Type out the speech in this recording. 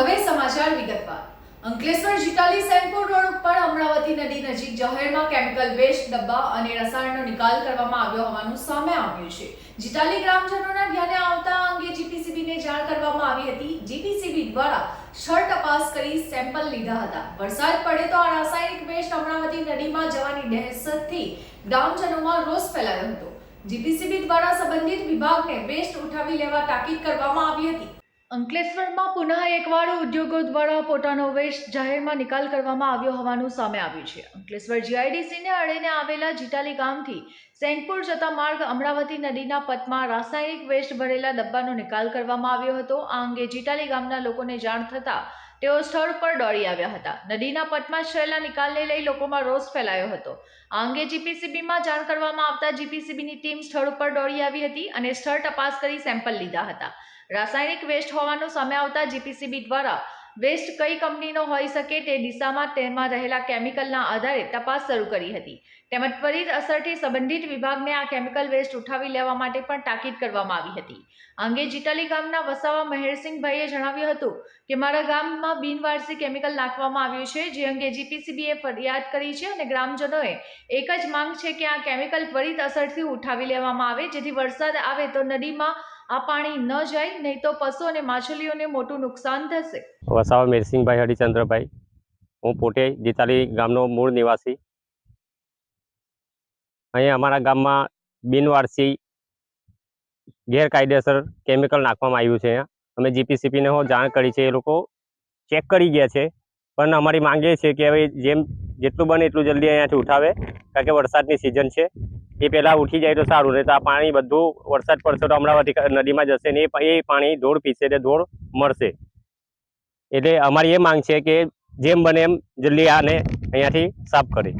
હવે સમાચાર વિગતવાર. અંકલેશ્વર જીતાલી સેનપુર રોડ ઉપર અમરાવતી નદી નજીક જાહેરમાં કેમિકલ વેસ્ટ, ડબ્બા અને રસાયણનો નિકાલ કરવામાં આવ્યો હોવાનું સામે આવ્યું છે. જીતાલી ગ્રામજનોના ધ્યાને આવતા અંગે જીપીસીબીને જાણ કરવામાં આવી હતી. જીપીસીબી દ્વારા સ્થળ તપાસ કરી સેમ્પલ લીધા હતા. વરસાદ પડે તો આ રાસાયણિક વેસ્ટ અમરાવતી નદીમાં જવાની દહેશતથી ગ્રામજનોમાં રોષ ફેલાયો હતો. જીપીસીબી દ્વારા સંબંધિત વિભાગને વેસ્ટ ઉઠાવી લેવા તાકીદ કરવામાં આવી હતી. અંકલેશ્વરમાં પુનઃ એકવાર ઉદ્યોગો દ્વારા પોતાનો વેસ્ટ જાહેરમાં નિકાલ કરવામાં આવ્યો હોવાનું સામે આવ્યું છે. અંકલેશ્વર જીઆઈડીસીને અડીને આવેલા જીટાલી ગામથી સેનપુર જતા માર્ગ અમરાવતી નદીના પટમાં રાસાયણિક વેસ્ટ ભરેલા ડબ્બાનો નિકાલ કરવામાં આવ્યો હતો. આ અંગે જીટાલી ગામના લોકોને જાણ થતાં તેઓ સ્થળ પર દોડી આવ્યા હતા. નદીના પટમાં થયેલા નિકાલને લઈ લોકોમાં રોષ ફેલાયો હતો. આ અંગે જીપીસીબીમાં જાણ કરવામાં આવતા જીપીસીબીની ટીમ સ્થળ ઉપર દોડી આવી હતી અને સ્થળ તપાસ કરી સેમ્પલ લીધા હતા. રાસાયણિક વેસ્ટ હોવાનું સામે આવતા જીપીસીબી દ્વારા વેસ્ટ કઈ કંપનીનો હોઈ શકે તે દિશામાં તેમાં રહેલા કેમિકલના આધારે તપાસ શરૂ કરી હતી. તેમજ ત્વરિત અસરથી સંબંધિત વિભાગને આ કેમિકલ વેસ્ટ ઉઠાવી લેવા માટે પણ તાકીદ કરવામાં આવી હતી. અંગે જીટલી ગામના વસાવા મહેરસિંહભાઈએ જણાવ્યું હતું કે, મારા ગામમાં બિનવારસી કેમિકલ નાખવામાં આવ્યું છે, જે અંગે જીપીસીબીએ ફરિયાદ કરી છે અને ગ્રામજનોએ એક જ માંગ છે કે આ કેમિકલ ત્વરિત અસરથી ઉઠાવી લેવામાં આવે. જેથી વરસાદ આવે તો નદીમાં આ પાણી ન જાય, નહીં તો પશુ અને માછલીઓને મોટું નુકસાન થશે. વસાવા મેરસિંહભાઈ, હરિચંદ્રભાઈ. હું પોતે જીતાલી ગામનો મૂળ નિવાસી. અહીં અમારા ગામમાં બિનવારસી ગેરકાયદેસર કેમિકલ નાખવામાં આવ્યું છે. અમે જીપીસીપીને હું જાણ કરી છે, એ લોકો ચેક કરી ગયા છે. પણ અમારી માંગ છે કે હવે જેમ જેટલું બને એટલું જલ્દી અહીંયાથી ઉઠાવે, કારણ કે વરસાદની સિઝન છે. એ પહેલાં ઉઠી જાય તો સારું નહીં તો આ પાણી બધું વરસાદ પડશે તો અમરાવતી નદીમાં જશે ને એ પાણી ધોળ પીશે એટલે ધોળ મળશે એટલે અમારી એ માંગ છે કે જેમ બને એમ જલ્દી આને અહીંયાથી સાફ કરે.